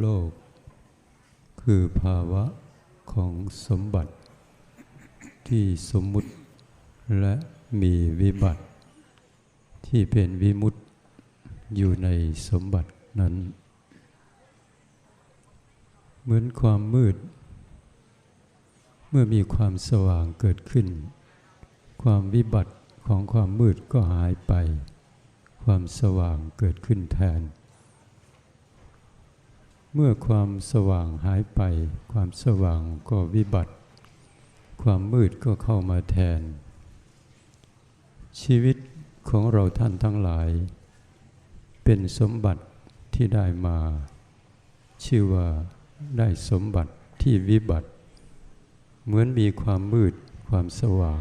โลก คือภาวะของสมบัติ ที่สมมุติและมีวิบัติ ที่เป็นวิมุตติอยู่ในสมบัตินั้น เหมือนความมืด เมื่อมีความสว่างเกิดขึ้น ความวิบัติของความมืดก็หายไป ความสว่างเกิดขึ้นแทน เมื่อความสว่างหายไป ความสว่างก็วิบัติ ความมืดก็เข้ามาแทน ชีวิตของเราท่านทั้งหลาย เป็นสมบัติที่ได้มา ชื่อว่าได้สมบัติที่วิบัติ เหมือนมีความมืดความสว่าง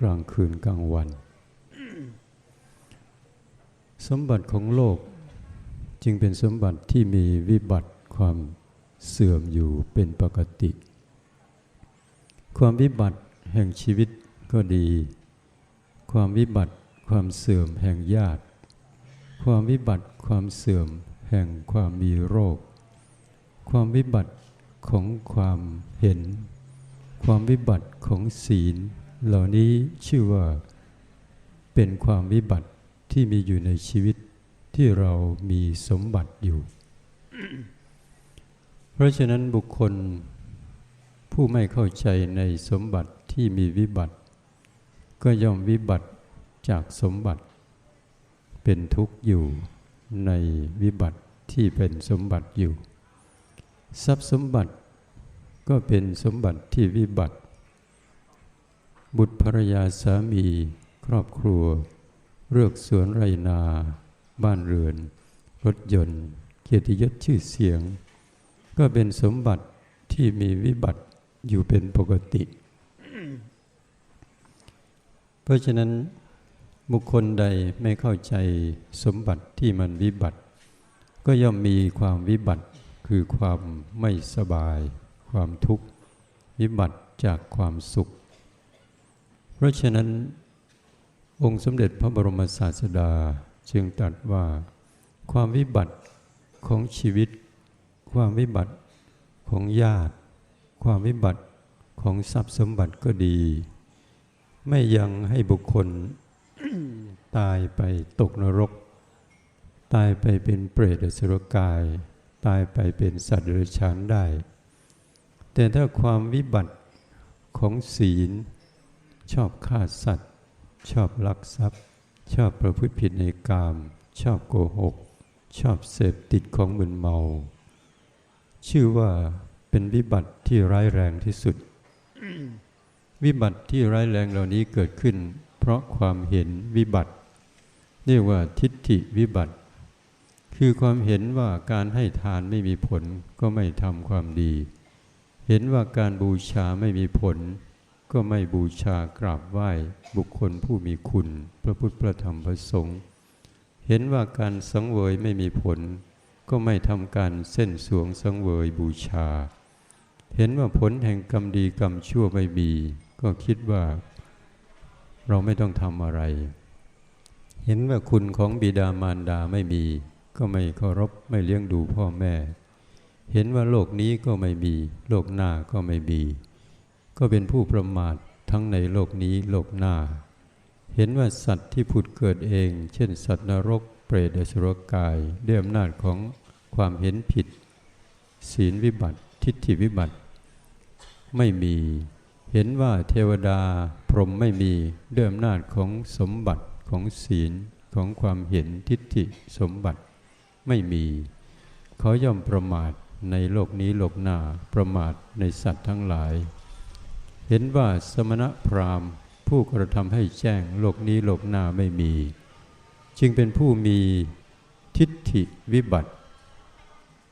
กลางคืนกลางวัน สมบัติของโลกจึงเป็นสมบัติที่มีวิบัติ ความเสื่อมอยู่เป็นปกติ ความวิบัติแห่งชีวิตก็ดี ความวิบัติความเสื่อมแห่งญาติ ความวิบัติความเสื่อมแห่งความมีโรค ความวิบัติของความเห็น ความวิบัติของศีล เหล่านี้ชื่อว่า เป็นความวิบัติที่มีอยู่ในชีวิตที่เรามีสมบัติอยู่ เพราะฉะนั้นบุคคลผู้ไม่เข้าใจในสมบัติที่มีวิบัติ ก็ย่อมวิบัติจากสมบัติ เป็นทุกข์อยู่ในวิบัติที่เป็นสมบัติอยู่ ทรัพย์สมบัติก็เป็นสมบัติที่วิบัติ บุตรภรรยาสามี ครอบครัว เลือกสวนไรนา บ้านเรือน รถยนต์ เกียรติยศชื่อเสียง ก็เป็นสมบัติที่มีวิบัติอยู่เป็นปกติ เพราะฉะนั้นบุคคลใดไม่เข้าใจสมบัติที่มันวิบัติ ก็ย่อมมีความวิบัติคือความไม่สบาย ความทุกข์ วิบัติจากความสุข เพราะฉะนั้นองค์สมเด็จพระบรมศาสดาจึงตรัสว่า ความวิบัติของชีวิต ความวิบัติของญาติ ความวิบัติของทรัพย์สมบัติก็ดี ไม่ยังให้บุคคลตายไปตกนรก ตายไปเป็นเปรตอสุรกาย ตายไปเป็นสัตว์เดรัจฉานได้ แต่ถ้าความวิบัติของศีล ชอบฆ่าสัตว์ ชอบลักทรัพย์ ชอบประพฤติผิดในกาม ชอบโกหก ชอบเสพติดของมึนเมา ชื่อว่าเป็นวิบัติที่ร้ายแรงที่สุด วิบัติที่ร้ายแรงเหล่านี้เกิดขึ้น เพราะความเห็นวิบัติเรียกว่าทิฏฐิวิบัติ คือความเห็นว่าการให้ทานไม่มีผลก็ไม่ทำความดี เห็นว่าการบูชาไม่มีผล ก็ไม่บูชากราบไหว้บุคคลผู้มีคุณ พระพุทธพระธรรมพระสงฆ์เห็นว่าการสังเวยไม่มีผล ก็ไม่ทำการเส้นสวงสังเวยบูชา เห็นว่าผลแห่งกรรมดีกรรมชั่วไม่มีก็คิดว่าเราไม่ต้องทำอะไร เห็นว่าคุณของบิดามารดาไม่มี ก็ไม่เคารพไม่เลี้ยงดูพ่อแม่ เห็นว่าโลกนี้ก็ไม่มี โลกหน้าก็ไม่มี ก็เป็นผู้ประมาททั้งในโลกนี้โลกหน้า เห็นว่าสัตว์ที่ผุดเกิดเอง เช่น สัตว์นรก เปรตอสุรกายด้วยอำนาจของความเห็นผิด ศีลวิบัติ ทิฏฐิวิบัติ ไม่มีเห็นว่าเทวดาพรหมไม่มีด้วยอำนาจของสมบัติของศีลของความเห็นทิฏฐิสมบัติไม่มี เขาย่อมประมาทในโลกนี้โลกหน้าประมาทในสัตว์ทั้งหลาย เห็นว่าสมณพราหมณ์ ผู้กระทำให้แจ้งโลกนี้โลกหน้าไม่มี จึงเป็นผู้มีทิฏฐิวิบัติ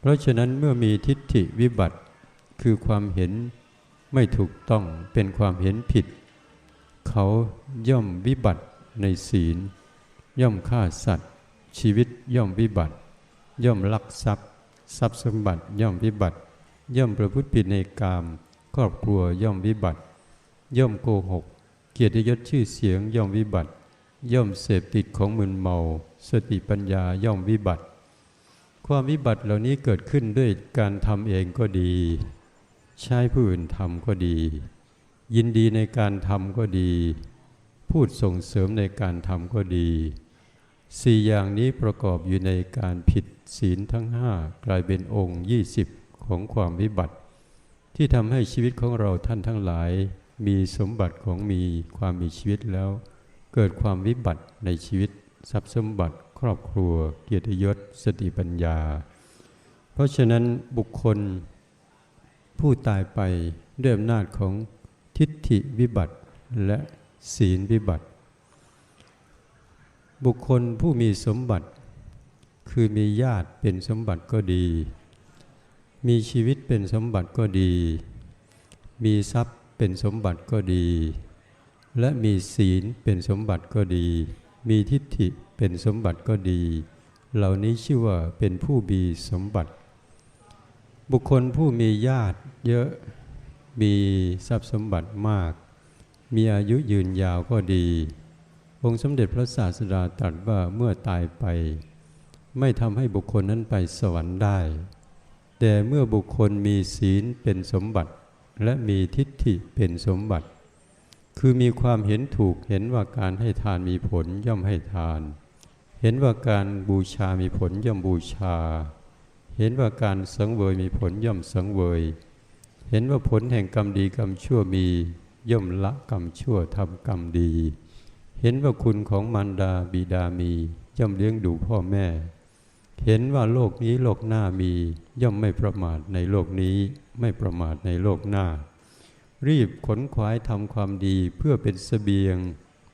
เพราะฉะนั้นเมื่อมีทิฏฐิวิบัติ คือความเห็นไม่ถูกต้องเป็นความเห็นผิด เขาย่อมวิบัติในศีล ย่อมฆ่าสัตว์ ชีวิตย่อมวิบัติ ย่อมลักทรัพย์ ทรัพย์สมบัติย่อมวิบัติ ย่อมประพฤติผิดในกาม ครอบครัวย่อมวิบัติ ย่อมโกหก เกียรติยศชื่อเสียงย่อมวิบัติ ย่อมเสพติดของมึนเมา สติปัญญาย่อมวิบัติ ความวิบัติเหล่านี้เกิดขึ้นด้วยการทำเองก็ดี ใช้ผู้อื่นทำก็ดี ยินดีในการทำก็ดี พูดส่งเสริมในการทำก็ดีสี่อย่างนี้ประกอบอยู่ในการผิดศีลทั้งห้ากลายเป็นองค์ยี่สิบของความวิบัติ ที่ทำให้ชีวิตของเราท่านทั้งหลาย มีสมบัติของมีความมีชีวิตแล้ว เกิดความวิบัติในชีวิต ทรัพย์สมบัติครอบครัว เกียรติยศ สติปัญญา เพราะฉะนั้นบุคคล ผู้ตายไปด้วยอำนาจของทิฏฐิวิบัติและศีลวิบัติ บุคคลผู้มีสมบัติ คือมีญาติเป็นสมบัติก็ดี มีชีวิตเป็นสมบัติก็ดี มีทรัพย์เป็นสมบัติก็ดี และมีศีลเป็นสมบัติก็ดี มีทิฏฐิเป็นสมบัติก็ดี เหล่านี้ชื่อว่าเป็นผู้มีสมบัติ บุคคลผู้มีญาติเยอะ มีทรัพย์สมบัติมาก มีอายุยืนยาวก็ดี องค์สมเด็จพระศาสดาตรัสว่าเมื่อตายไป ไม่ทำให้บุคคลนั้นไปสวรรค์ได้ แต่เมื่อบุคคลมีศีลเป็นสมบัติ และมีทิฏฐิเป็นสมบัติ คือมีความเห็นถูกเห็นว่าการให้ทานมีผลย่อมให้ทาน เห็นว่าการบูชามีผลย่อมบูชา เห็นว่าการสังเวยมีผลย่อมสังเวย เห็นว่าผลแห่งกรรมดีกรรมชั่วมีย่อมละกรรมชั่วทำกรรมดี เห็นว่าคุณของมารดาบิดามีย่อมเลี้ยงดูพ่อแม่ เห็นว่าโลกนี้โลกหน้ามีย่อมไม่ประมาทในโลกนี้ไม่ประมาทในโลกหน้า รีบขนขวายทำความดีเพื่อเป็นเสบียง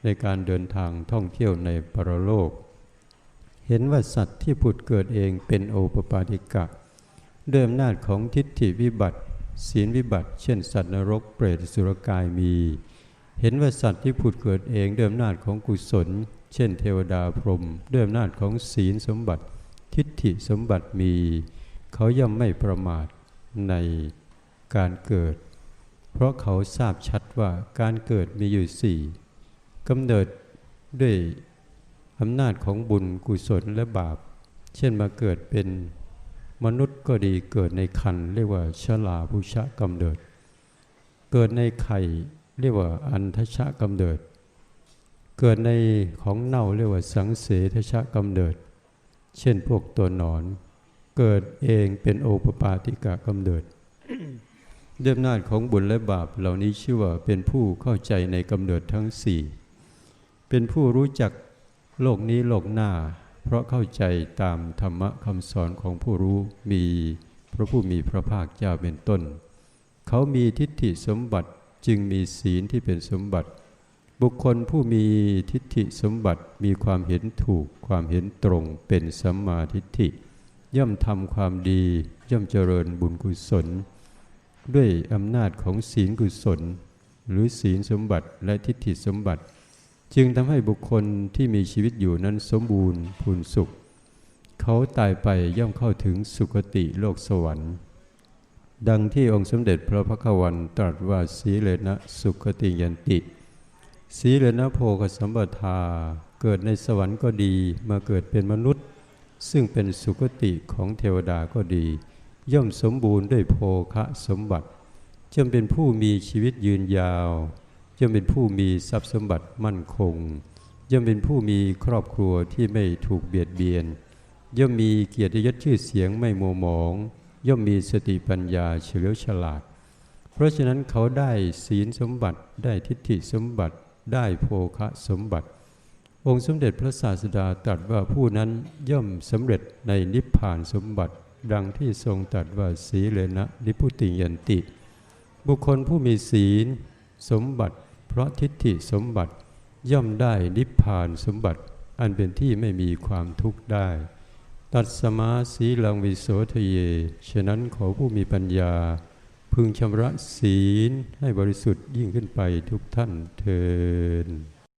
ในการเดินทางท่องเที่ยวในปรโลก เห็นว่าสัตว์ที่ผุดเกิดเองเป็นโอปปาติกะเดิมนาจของทิฏฐิวิบัติ ศีลวิบัติ เช่น สัตว์นรกเปรตสุรกายมี เห็นว่าสัตว์ที่ผุดเกิดเองเดิมนาจของกุศล เช่น เทวดาพรหมเดิมนาจของศีลสมบัติ ทิฏฐิสมบัติมี เขาย่อมไม่ประมาทในการเกิด เพราะเขาทราบชัดว่าการเกิดมีอยู่สี่กำเนิดด้วยอำนาจของบุญกุศลและบาป เช่นมาเกิดเป็นมนุษย์ก็ดีเกิดในคันเรียกว่าชลาภุชะกำเนิด เกิดในไข่เรียกว่าอันทชะกำเนิด เกิดในของเน่าเรียกว่าสังเสทชะกำเนิด เช่นพวกตัวหนอน เกิดเองเป็นโอปปาติกะกำเนิด เดิมนาจของบุญและบาปเหล่านี้ชื่อว่าเป็นผู้เข้าใจในกำเนิดทั้งสี่เป็นผู้รู้จักโลกนี้โลกหน้า เพราะเข้าใจตามธรรมะคำสอนของผู้รู้มีพระผู้มีพระภาคเจ้าเป็นต้น เขามีทิฏฐิสมบัติจึงมีศีลที่เป็นสมบัติ บุคคลผู้มีทิฏฐิสมบัติมีความเห็นถูกความเห็นตรงเป็นสัมมาทิฏฐิ ย่อมทำความดีย่อมเจริญบุญกุศล ด้วยอำนาจของศีลกุศล หรือศีลสมบัติและทิฏฐิสมบัติ จึงทำให้บุคคลที่มีชีวิตอยู่นั้นสมบูรณ์พูนสุข เขาตายไปย่อมเข้าถึงสุคติโลกสวรรค์ ดังที่องค์สมเด็จพระพักวันตรัสว่าสีเลนะสุคติยันติสีเลนะโพกสัมปทาเกิดในสวรรค์ก็ดีมาเกิดเป็นมนุษย์ ซึ่งเป็นสุคติของเทวดาก็ดี ย่อมสมบูรณ์ด้วยโภคะสมบัติจำเป็นผู้มีชีวิตยืนยาวย่อมเป็นผู้มีทรัพย์สมบัติมั่นคง ย่อมเป็นผู้มีครอบครัวที่ไม่ถูกเบียดเบียน ย่อมมีเกียรติยศชื่อเสียงไม่มัวหมอง ย่อมมีสติปัญญาเฉลียวฉลาด เพราะฉะนั้นเขาได้ศีลสมบัติได้ทิฏฐิสมบัติได้โภคะสมบัติ องค์สมเด็จพระศาสดาตรัสว่าผู้นั้นย่อมสำเร็จในนิพพานสมบัติ ดังที่ทรงตรัสว่าสีเลนะนิพุติยันติ บุคคลผู้มีศีล สมบัติ เพราะทิฏฐิสมบัติย่อมได้นิพพานสมบัติ อันเป็นที่ไม่มีความทุกข์ได้ ตัดสมาสีลังวิโสทเย ฉะนั้นขอผู้มีปัญญา พึงชำระศีลให้บริสุทธิ์ยิ่งขึ้นไปทุกท่านเทิน